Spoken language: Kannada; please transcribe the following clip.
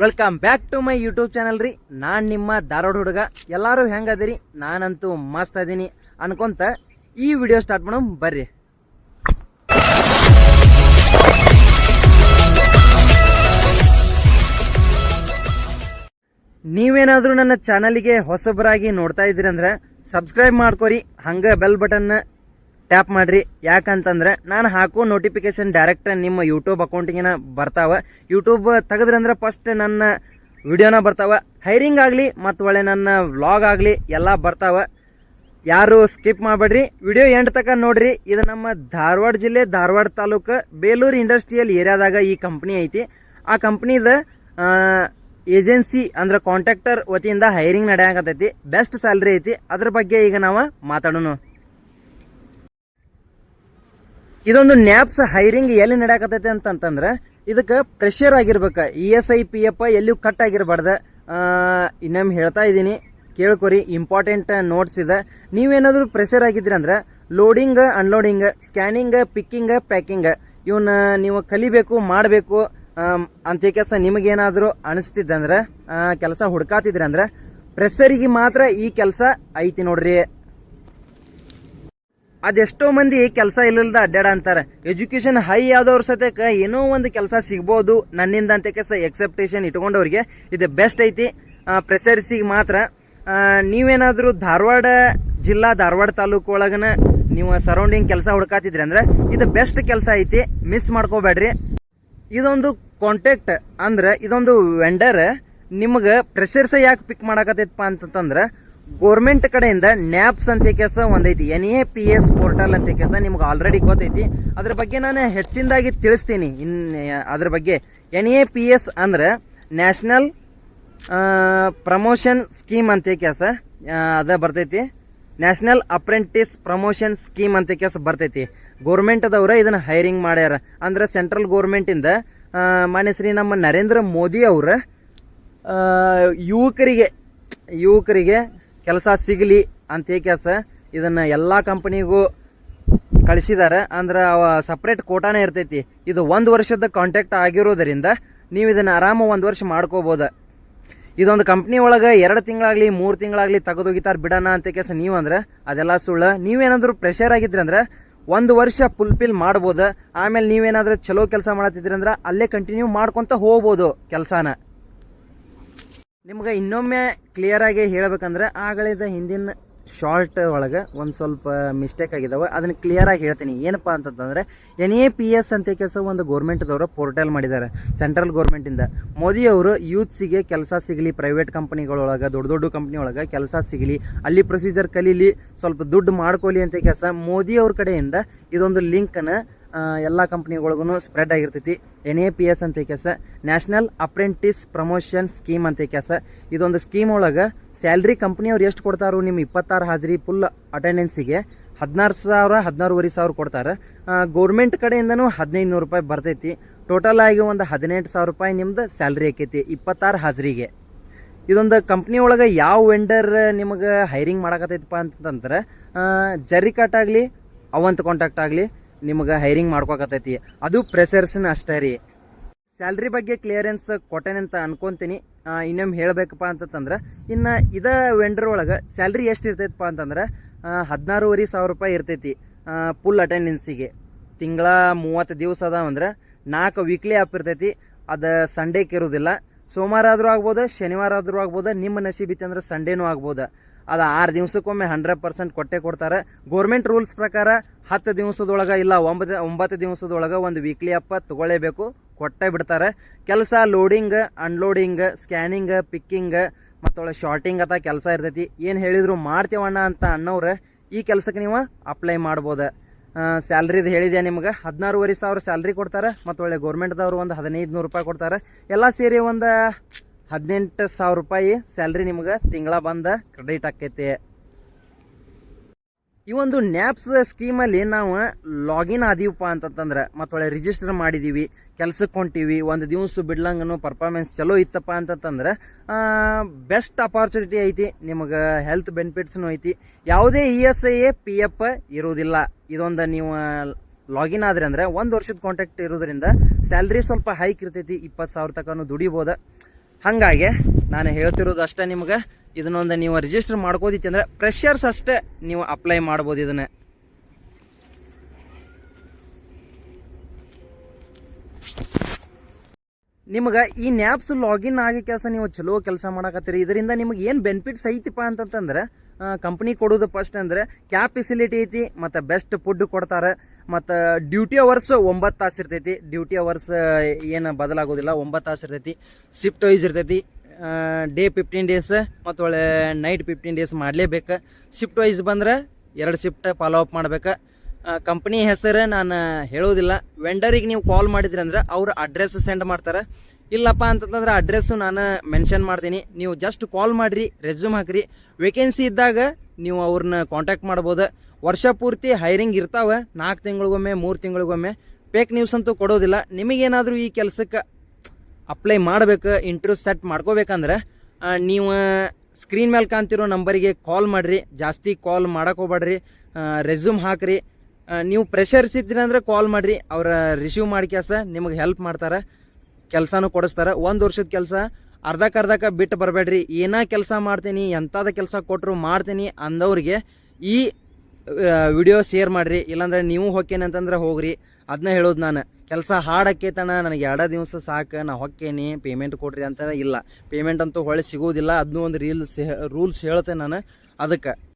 Welcome back to my YouTube channel ರೀ. ನಾನ್ ನಿಮ್ಮ ಧಾರವಾಡ ಹುಡುಗ. ಎಲ್ಲಾರು ಹೆಂಗದಿರಿ? ನಾನಂತೂ ಮಸ್ತ್ ಅದೀನಿ. ಅನ್ಕೊಂತ ಈ ವಿಡಿಯೋ ಸ್ಟಾರ್ಟ್ ಮಾಡೋಣ. ಬರ್ರಿ. ನೀವೇನಾದರೂ ನನ್ನ ಚಾನಲ್ಗೆ ಹೊಸಬರಾಗಿ ನೋಡ್ತಾ ಇದ್ರಿ ಅಂದ್ರೆ ಸಬ್ಸ್ಕ್ರೈಬ್ ಮಾಡ್ಕೊರಿ. ಹಂಗೆ ಬೆಲ್ ಬಟನ್ ಟ್ಯಾಪ್ ಮಾಡ್ರಿ. ಯಾಕಂತಂದ್ರೆ ನಾನು ಹಾಕೋ ನೋಟಿಫಿಕೇಶನ್ ಡೈರೆಕ್ಟ್ ನಿಮ್ಮ ಯೂಟ್ಯೂಬ್ ಅಕೌಂಟಿಗೆ ಬರ್ತಾವ. ಯೂಟ್ಯೂಬ್ ತೆಗೆದ್ರಂದ್ರೆ ಫಸ್ಟ್ ನನ್ನ ವಿಡಿಯೋನ ಬರ್ತಾವ. ಹೈರಿಂಗ್ ಆಗಲಿ ಮತ್ತು ಒಳ್ಳೆ ನನ್ನ ವ್ಲಾಗ್ ಆಗಲಿ ಎಲ್ಲ ಬರ್ತಾವ. ಯಾರು ಸ್ಕಿಪ್ ಮಾಡಬೇಡ್ರಿ. ವಿಡಿಯೋ ಎಂಡ್ ತಕ ನೋಡ್ರಿ. ಇದು ನಮ್ಮ ಧಾರವಾಡ ಜಿಲ್ಲೆ, ಧಾರವಾಡ ತಾಲೂಕು, ಬೇಲೂರು ಇಂಡಸ್ಟ್ರಿಯಲ್ ಏರಿಯಾದಾಗ ಈ ಕಂಪ್ನಿ ಐತಿ. ಆ ಕಂಪ್ನಿದ ಏಜೆನ್ಸಿ ಅಂದ್ರೆ ಕಾಂಟ್ರಾಕ್ಟರ್ ವತಿಯಿಂದ ಹೈರಿಂಗ್ ನಡೆಯಾಕತೈತಿ ಬೆಸ್ಟ್ ಸ್ಯಾಲ್ರಿ ಐತಿ. ಅದ್ರ ಬಗ್ಗೆ ಈಗ ನಾವು ಮಾತಾಡೋಣ. ಇದೊಂದು ನ್ಯಾಪ್ಸ್ ಹೈರಿಂಗ್ ಎಲ್ಲಿ ನಡೆಯಕತೈತೆ ಅಂತಂತಂದ್ರೆ ಇದಕ್ಕೆ ಪ್ರೆಷರ್ ಆಗಿರ್ಬೇಕು. E S I P F ಎಲ್ಲಿಯೂ ಕಟ್ ಆಗಿರಬಾರ್ದು. ಇನ್ನೊಮ್ಮೆ ಹೇಳ್ತಾ ಇದ್ದೀನಿ. ಕೇಳ್ಕೊರಿ ಇಂಪಾರ್ಟೆಂಟ್ ನೋಟ್ಸ್ ಇದೆ. ನೀವೇನಾದರೂ ಪ್ರೆಷರ್ ಆಗಿದ್ರಿ ಅಂದ್ರೆ loading unloading scanning picking packing ಇವನ್ನ ನೀವು ಕಲಿಬೇಕು, ಮಾಡಬೇಕು ಅಂತ ಕೆಲಸ ನಿಮಗೇನಾದರೂ ಅನಿಸ್ತಿದ್ದಂದ್ರೆ ಕೆಲಸ ಹುಡ್ಕಾತಿದ್ರಿ ಅಂದ್ರೆ ಪ್ರೆಷರಿಗೆ ಮಾತ್ರ ಈ ಕೆಲಸ ಐತಿ ನೋಡ್ರಿ. ಅದೆಷ್ಟೋ ಮಂದಿ ಕೆಲಸ ಇಲ್ಲದ ಅಡ್ಡಾಡ ಅಂತಾರೆ. ಎಜುಕೇಶನ್ ಹೈ ಆದವ್ರ ಸತೇಕ ಏನೋ ಒಂದು ಕೆಲಸ ಸಿಗ್ಬೋದು. ನನ್ನಿಂದ ಅಂತ ಕೆಲಸ ಎಕ್ಸೆಪ್ಟೇಷನ್ ಇಟ್ಕೊಂಡವ್ರಿಗೆ ಇದು ಬೆಸ್ಟ್ ಐತಿ. ಪ್ರೆಸರ್ಸಿಗೆ ಮಾತ್ರ. ನೀವೇನಾದರೂ ಧಾರವಾಡ ಜಿಲ್ಲಾ ಧಾರವಾಡ ತಾಲೂಕು ಒಳಗನ ನೀವು ಸರೌಂಡಿಂಗ್ ಕೆಲಸ ಹುಡ್ಕಾತಿದ್ರಿ ಅಂದ್ರೆ ಇದು ಬೆಸ್ಟ್ ಕೆಲಸ ಐತಿ. ಮಿಸ್ ಮಾಡ್ಕೋಬೇಡ್ರಿ. ಇದೊಂದು ಕಾಂಟ್ಯಾಕ್ಟ್ ಅಂದ್ರೆ ಇದೊಂದು ವೆಂಡರ್ ನಿಮ್ಗೆ ಪ್ರೆಷರ್ಸ್ ಯಾಕೆ ಪಿಕ್ ಮಾಡಕತ್ತೈತಪ್ಪ ಅಂತಂದ್ರೆ ಗೋರ್ಮೆಂಟ್ ಕಡೆಯಿಂದ ನ್ಯಾಪ್ಸ್ ಅಂತ ಕೆಲಸ ಒಂದೈತಿ. N A P S portal ಅಂತ ಕೆಲಸ ನಿಮ್ಗೆ ಆಲ್ರೆಡಿ ಗೊತ್ತೈತಿ. ಅದ್ರ ಬಗ್ಗೆ ನಾನು ಹೆಚ್ಚಿನದಾಗಿ ತಿಳಿಸ್ತೀನಿ. ಇನ್, ಅದ್ರ ಬಗ್ಗೆ. ಎನ್ ಎ ಪಿ ಎಸ್ ಅಂದ್ರೆ ನ್ಯಾಷನಲ್ ಪ್ರಮೋಷನ್ ಸ್ಕೀಮ್ ಅಂತ ಕೆಲಸ ಅದ ಬರ್ತೈತಿ. ನ್ಯಾಷನಲ್ ಅಪ್ರೆಂಟಿಸ್ ಪ್ರಮೋಷನ್ ಸ್ಕೀಮ್ ಅಂತ ಕೆಲಸ ಬರ್ತೈತಿ. ಗೋರ್ಮೆಂಟ್ದವ್ರ ಇದನ್ನ ಹೈರಿಂಗ್ ಮಾಡ್ಯಾರ. ಅಂದ್ರೆ ಸೆಂಟ್ರಲ್ ಗೋರ್ಮೆಂಟ್ ಇಂದ ಮಾನ್ಯ ಶ್ರೀ ನಮ್ಮ ನರೇಂದ್ರ ಮೋದಿ ಅವ್ರ ಯುವಕರಿಗೆ ಯುವಕರಿಗೆ ಕೆಲಸ ಸಿಗಲಿ ಅಂತ ಕೆಲಸ. ಇದನ್ನ ಎಲ್ಲಾ ಕಂಪನಿಗೂ ಕಳಿಸಿದಾರೆ. ಅಂದ್ರೆ ಅವ ಸಪ್ರೇಟ್ ಕೋಟಾನೇ ಇರ್ತೈತಿ. ಇದು ಒಂದು ವರ್ಷದ ಕಾಂಟ್ಯಾಕ್ಟ್ ಆಗಿರೋದರಿಂದ ನೀವು ಇದನ್ನ ಆರಾಮ ಒಂದು ವರ್ಷ ಮಾಡ್ಕೋಬೋದು. ಇದೊಂದು ಕಂಪ್ನಿ ಒಳಗೆ ಎರಡು ತಿಂಗಳಾಗ್ಲಿ, ಮೂರು ತಿಂಗಳಾಗ್ಲಿ ತೆಗೆದೋಗಿತಾರೆ ಬಿಡೋಣ ಅಂತ ಕೆಲಸ ನೀವು ಅಂದ್ರೆ ಅದೆಲ್ಲ ಸುಳ್ಳು. ನೀವೇನಾದರೂ ಪ್ರೆಷರ್ ಆಗಿದ್ರಿ ಅಂದ್ರೆ ಒಂದು ವರ್ಷ ಫುಲ್ಫಿಲ್ ಮಾಡ್ಬೋದು. ಆಮೇಲೆ ನೀವೇನಾದ್ರೂ ಚಲೋ ಕೆಲಸ ಮಾಡತ್ತಿದ್ರಿ ಅಂದ್ರೆ ಅಲ್ಲೇ ಕಂಟಿನ್ಯೂ ಮಾಡ್ಕೊಂತ ಹೋಗ್ಬೋದು ಕೆಲಸನ. ನಿಮ್ಗೆ ಇನ್ನೊಮ್ಮೆ ಕ್ಲಿಯರ್ ಆಗಿ ಹೇಳ್ಬೇಕಂದ್ರೆ ಆಗಳಿದ ಹಿಂದಿನ ಶಾರ್ಟ್ ಒಳಗೆ ಒಂದು ಸ್ವಲ್ಪ ಮಿಸ್ಟೇಕ್ ಆಗಿದಾವೆ. ಅದನ್ನ ಕ್ಲಿಯರ್ ಆಗಿ ಹೇಳ್ತೀನಿ. ಏನಪ್ಪ ಅಂತಂದ್ರೆ ಎನ್ ಎ ಪಿ ಎಸ್ ಅಂತ ಕೆಲಸ ಒಂದು ಗೌರ್ಮೆಂಟ್ದವರು ಪೋರ್ಟಲ್ ಮಾಡಿದ್ದಾರೆ ಸೆಂಟ್ರಲ್ ಗೌರ್ಮೆಂಟಿಂದ ಮೋದಿ ಅವರು ಯೂತ್ಸಿಗೆ ಕೆಲಸ ಸಿಗಲಿ ಪ್ರೈವೇಟ್ ಕಂಪ್ನಿಗಳೊಳಗೆ ದೊಡ್ಡ ದೊಡ್ಡ ಕಂಪನಿ ಒಳಗೆ ಕೆಲಸ ಸಿಗಲಿ, ಅಲ್ಲಿ ಪ್ರೊಸೀಜರ್ ಕಲೀಲಿ, ಸ್ವಲ್ಪ ದುಡ್ಡು ಮಾಡ್ಕೊಲಿ ಅಂತ ಕೆಲಸ ಮೋದಿ ಅವ್ರ ಕಡೆಯಿಂದ ಇದೊಂದು ಲಿಂಕ್ನ ಎಲ್ಲ ಕಂಪ್ನಿಗಳಿಗೂ ಸ್ಪ್ರೆಡ್ ಆಗಿರ್ತೈತಿ. ಎನ್ ಎ ಪಿ ಎಸ್ ಅಂತ ಕೆಲಸ ನ್ಯಾಷನಲ್ ಅಪ್ರೆಂಟಿಸ್ ಪ್ರಮೋಷನ್ ಸ್ಕೀಮ್ ಅಂತ ಕೆಲಸ ಇದೊಂದು ಸ್ಕೀಮ್ ಒಳಗೆ ಸ್ಯಾಲ್ರಿ ಕಂಪ್ನಿಯವ್ರು ಎಷ್ಟು ಕೊಡ್ತಾರೋ ನಿಮ್ಮ ಇಪ್ಪತ್ತಾರು ಹಾಜರಿ ಫುಲ್ ಅಟೆಂಡೆನ್ಸಿಗೆ ಹದಿನಾರು ಸಾವಿರ, ಹದಿನಾರೂವರೆ ಸಾವಿರ ಕೊಡ್ತಾರೆ. ಗೌರ್ಮೆಂಟ್ ಕಡೆಯಿಂದನೂ ಹದಿನೈದು ನೂರು ರೂಪಾಯಿ ಬರ್ತೈತಿ. ಟೋಟಲ್ ಆಗಿ ಒಂದು ಹದಿನೆಂಟು ಸಾವಿರ ರೂಪಾಯಿ ನಿಮ್ದು ಸ್ಯಾಲ್ರಿ ಆಕೈತಿ ಇಪ್ಪತ್ತಾರು ಹಾಜರಿಗೆ. ಇದೊಂದು ಕಂಪ್ನಿ ಒಳಗೆ ಯಾವ ವೆಂಡರ್ ನಿಮಗೆ ಹೈರಿಂಗ್ ಮಾಡಕತ್ತೈತಪ್ಪ ಅಂತಂದ್ರೆ ಜರ್ರಿ ಕಟ್ ಆಗಲಿ ಅವಂತ ಕಾಂಟ್ಯಾಕ್ಟ್ ಆಗಲಿ ನಿಮಗೆ ಹೈರಿಂಗ್ ಮಾಡ್ಕೊಕತ್ತೈತಿ ಅದು ಪ್ರೆಸರ್ಸ್ನ ಅಷ್ಟೇ ರೀ. ಸ್ಯಾಲ್ರಿ ಬಗ್ಗೆ ಕ್ಲಿಯರೆನ್ಸ್ ಕೊಟ್ಟೇನೆ ಅಂತ ಅನ್ಕೊಂತೀನಿ. ಇನ್ನೊಮ್ಮೆ ಹೇಳ್ಬೇಕಪ್ಪ ಅಂತಂದ್ರೆ, ಇನ್ನು ಇದ ವೆಂಡರ್ ಒಳಗೆ ಸ್ಯಾಲ್ರಿ ಎಷ್ಟು ಇರ್ತೈತಪ್ಪ ಅಂತಂದ್ರೆ ಹದಿನಾರೂವರೆ ಸಾವಿರ ರೂಪಾಯಿ ಇರ್ತೈತಿ ಫುಲ್ ಅಟೆಂಡೆನ್ಸಿಗೆ ತಿಂಗಳ ಮೂವತ್ತು ದಿವಸ ಅದಾವ ಅಂದ್ರೆ ನಾಲ್ಕು ವೀಕ್ಲಿ ಆ್ಯಪ್ ಇರ್ತೈತಿ, ಅದು ಸಂಡೇಕ್ಕೆ ಇರೋದಿಲ್ಲ ಸೋಮವಾರ ಆದರೂ ಆಗ್ಬೋದು ಶನಿವಾರ ಆದರೂ ಆಗ್ಬೋದು, ನಿಮ್ಮ ನಸೀಬ್ ಇತ್ತು ಅಂದ್ರೆ ಸಂಡೇನೂ ಆಗ್ಬೋದು. ಅದು ಆರು ದಿವಸಕ್ಕೊಮ್ಮೆ ಹಂಡ್ರೆಡ್ ಪರ್ಸೆಂಟ್ ಕೊಟ್ಟೆ ಕೊಡ್ತಾರೆ. ಗೋರ್ಮೆಂಟ್ ರೂಲ್ಸ್ ಪ್ರಕಾರ ಹತ್ತು ದಿವಸದೊಳಗೆ ಇಲ್ಲ, ಒಂಬತ್ತು ಒಂಬತ್ತು ದಿವಸದೊಳಗೆ ಒಂದು ವೀಕ್ಲಿ ಅಪ್ಪ ತಗೊಳ್ಳೇಬೇಕು, ಕೊಟ್ಟೆ ಬಿಡ್ತಾರೆ. ಕೆಲಸ ಲೋಡಿಂಗ್ ಅನ್ಲೋಡಿಂಗ್ ಸ್ಕ್ಯಾನಿಂಗ್ ಪಿಕ್ಕಿಂಗ್ ಮತ್ತೊಳ ಶಾರ್ಟಿಂಗ್ ಅಥವಾ ಕೆಲಸ ಇರ್ತೈತಿ. ಏನು ಹೇಳಿದ್ರು ಮಾಡ್ತೇವಣ್ಣ ಅಂತ ಅನ್ನೋರು ಈ ಕೆಲಸಕ್ಕೆ ನೀವು ಅಪ್ಲೈ ಮಾಡ್ಬೋದು. ಸ್ಯಾಲ್ರಿದು ಹೇಳಿದೆ ನಿಮ್ಗೆ? ಹದಿನಾರೂವರೆ ಸಾವಿರ ಸ್ಯಾಲ್ರಿ ಕೊಡ್ತಾರೆ. ಮತ್ತು ಒಳ್ಳೆ ಗೌರ್ಮೆಂಟ್ದವ್ರು ಒಂದು ಹದಿನೈದು ನೂರು ರೂಪಾಯಿ ಕೊಡ್ತಾರೆ. ಎಲ್ಲ ಸೇರಿ ಒಂದು ಹದಿನೆಂಟು ಸಾವಿರ ರೂಪಾಯಿ ಸ್ಯಾಲ್ರಿ ನಿಮ್ಗೆ ತಿಂಗಳ ಬಂದ ಕ್ರೆಡಿಟ್ ಆಕೈತಿ. ಈ ಒಂದು ನ್ಯಾಪ್ಸ್ ಸ್ಕೀಮಲ್ಲಿ ನಾವು ಲಾಗಿನ್ ಆದೀವಪ್ಪ ಅಂತಂತಂದ್ರೆ ಮತ್ತೊಳ್ಳೆ ರಿಜಿಸ್ಟರ್ ಮಾಡಿದ್ದೀವಿ ಕೆಲಸಕ್ಕೆ ಹೊಂಟೀವಿ, ಒಂದು ದಿವಸ ಬಿಡ್ಲಂಗನು ಪರ್ಫಾರ್ಮೆನ್ಸ್ ಚಲೋ ಇತ್ತಪ್ಪ ಅಂತಂತಂದ್ರೆ ಬೆಸ್ಟ್ ಅಪಾರ್ಚುನಿಟಿ ಐತಿ, ನಿಮಗೆ ಹೆಲ್ತ್ ಬೆನಿಫಿಟ್ಸ್ನು ಐತಿ. ಯಾವುದೇ E S I A P F ಇರೋದಿಲ್ಲ. ಇದೊಂದು ನೀವು ಲಾಗಿನ್ ಆದ್ರೆ ಅಂದ್ರೆ ಒಂದು ವರ್ಷದ ಕಾಂಟ್ಯಾಕ್ಟ್ ಇರೋದ್ರಿಂದ ಸ್ಯಾಲ್ರಿ ಸ್ವಲ್ಪ ಹೈಕ್ ಇರ್ತೈತಿ, ಇಪ್ಪತ್ತು ಸಾವಿರ ತನಕ ದುಡಿಬೋದ. ಹಾಗಾಗಿ ನಾನು ಹೇಳ್ತಿರೋದು ಅಷ್ಟೇ ನಿಮ್ಗೆ. ಇದನ್ನೊಂದು ನೀವು ರಿಜಿಸ್ಟರ್ ಮಾಡ್ಕೋದಿತ್ತು ಅಂದರೆ ಪ್ರೆಷರ್ಸ್ ಅಷ್ಟೇ ನೀವು ಅಪ್ಲೈ ಮಾಡ್ಬೋದು ಇದನ್ನು. ನಿಮ್ಗೆ ಈ ನ್ಯಾಪ್ಸ್ ಲಾಗಿನ್ ಆಗಿ ಕೆಲಸ ನೀವು ಚಲೋ ಕೆಲಸ ಮಾಡಕತ್ತೀರಿ. ಇದರಿಂದ ನಿಮ್ಗೆ ಏನು ಬೆನಿಫಿಟ್ಸ್ ಐತಿಪ್ಪ ಅಂತಂತಂದ್ರೆ ಕಂಪ್ನಿ ಕೊಡೋದು ಫಸ್ಟ್ ಅಂದರೆ ಕ್ಯಾಬ್ ಫೆಸಿಲಿಟಿ ಐತಿ, ಮತ್ತು ಬೆಸ್ಟ್ ಫುಡ್ ಕೊಡ್ತಾರೆ. ಮತ್ತು ಡ್ಯೂಟಿ ಅವರ್ಸ್ ಒಂಬತ್ತು ತಾಸು ಇರ್ತೈತಿ. ಡ್ಯೂಟಿ ಅವರ್ಸ್ ಏನು ಬದಲಾಗೋದಿಲ್ಲ. ಒಂಬತ್ತು ತಾಸು ಇರ್ತೈತಿ. ಶಿಫ್ಟ್ ವೈಸ್ ಇರ್ತೈತಿ. ಡೇ ಫಿಫ್ಟೀನ್ ಡೇಸ್ ಮತ್ತು ಒಳ್ಳೆ ನೈಟ್ ಫಿಫ್ಟೀನ್ ಡೇಸ್ ಮಾಡಲೇಬೇಕು. ಶಿಫ್ಟ್ ವೈಸ್ ಬಂದ್ರೆ ಎರಡು ಶಿಫ್ಟ್ ಫಾಲೋ ಅಪ್ ಮಾಡ್ಬೇಕು. ಕಂಪ್ನಿ ಹೆಸರು ನಾನು ಹೇಳೋದಿಲ್ಲ ವೆಂಡರಿಗೆ ನೀವು ಕಾಲ್ ಮಾಡಿದ್ರಿ ಅಂದ್ರೆ ಅವ್ರ ಅಡ್ರೆಸ್ ಸೆಂಡ್ ಮಾಡ್ತಾರೆ. ಇಲ್ಲಪ್ಪ ಅಂತಂದ್ರೆ ಅಡ್ರೆಸ್ಸು ನಾನು ಮೆನ್ಷನ್ ಮಾಡ್ತೀನಿ. ನೀವು ಜಸ್ಟ್ ಕಾಲ್ ಮಾಡಿರಿ ರೆಸ್ಯೂಮ್ ಹಾಕ್ರಿ. ವೇಕೆನ್ಸಿ ಇದ್ದಾಗ ನೀವು ಅವ್ರನ್ನ ಕಾಂಟ್ಯಾಕ್ಟ್ ಮಾಡ್ಬೋದು. ವರ್ಷ ಪೂರ್ತಿ ಹೈರಿಂಗ್ ಇರ್ತಾವೆ, ನಾಲ್ಕು ತಿಂಗಳಿಗೊಮ್ಮೆ, ಮೂರು ತಿಂಗಳಿಗೊಮ್ಮೆ. ಫೇಕ್ ನ್ಯೂಸ್ ಅಂತೂ ಕೊಡೋದಿಲ್ಲ. ನಿಮಗೇನಾದರೂ ಈ ಕೆಲಸಕ್ಕೆ ಅಪ್ಲೈ ಮಾಡಬೇಕು ಇಂಟರ್ವ್ಯೂ ಸೆಟ್ ಮಾಡ್ಕೋಬೇಕಂದ್ರೆ ನೀವು ಸ್ಕ್ರೀನ್ ಮೇಲೆ ಕಾಣ್ತಿರೋ ನಂಬರಿಗೆ ಕಾಲ್ ಮಾಡಿರಿ. ಜಾಸ್ತಿ ಕಾಲ್ ಮಾಡೋಕೋಬೇಡ್ರಿ ರೆಸ್ಯೂಮ್ ಹಾಕ್ರಿ. ನೀವು ಪ್ರೆಷರ್ಸ್ ಇದ್ದೀರಿ ಅಂದ್ರೆ ಕಾಲ್ ಮಾಡಿರಿ. ಅವ್ರ ರಿಸೀವ್ ಮಾಡಿ ಕೆಲಸ, ನಿಮಗೆ ಹೆಲ್ಪ್ ಮಾಡ್ತಾರೆ, ಕೆಲಸನೂ ಕೊಡಿಸ್ತಾರೆ. ಒಂದು ವರ್ಷದ ಕೆಲಸ ಅರ್ಧಕ್ಕೆ ಅರ್ಧಕ್ಕೆ ಬಿಟ್ಟು ಬರಬೇಡ್ರಿ ಏನೋ ಕೆಲಸ ಮಾಡ್ತೀನಿ ಎಂಥದ ಕೆಲಸ ಕೊಟ್ಟರು ಮಾಡ್ತೀನಿ ಅಂದವ್ರಿಗೆ ಈ ವಿಡಿಯೋ ಶೇರ್ ಮಾಡಿರಿ. ಇಲ್ಲಾಂದ್ರೆ ನೀವು ಹೊಕ್ಕೇನೆ ಅಂತಂದ್ರೆ ಹೋಗ್ರಿ. ಅದನ್ನ ಹೇಳೋದು ನಾನು. ಕೆಲಸ ಹಾಡಕ್ಕೇತಣ ನನಗೆ ಎರಡ ದಿವಸ ಸಾಕು, ನಾ ಹೊಕ್ಕೇನಿ ಪೇಮೆಂಟ್ ಕೊಡ್ರಿ ಅಂತ ಇಲ್ಲ. ಪೇಮೆಂಟ್ ಅಂತೂ ಹೊಳೆ ಸಿಗೋದಿಲ್ಲ. ಅದನ್ನೂ ಒಂದು ರೀಲ್ಸ್ ರೂಲ್ಸ್ ಹೇಳ್ತೇನೆ ನಾನು. ಅದಕ್ಕೆ.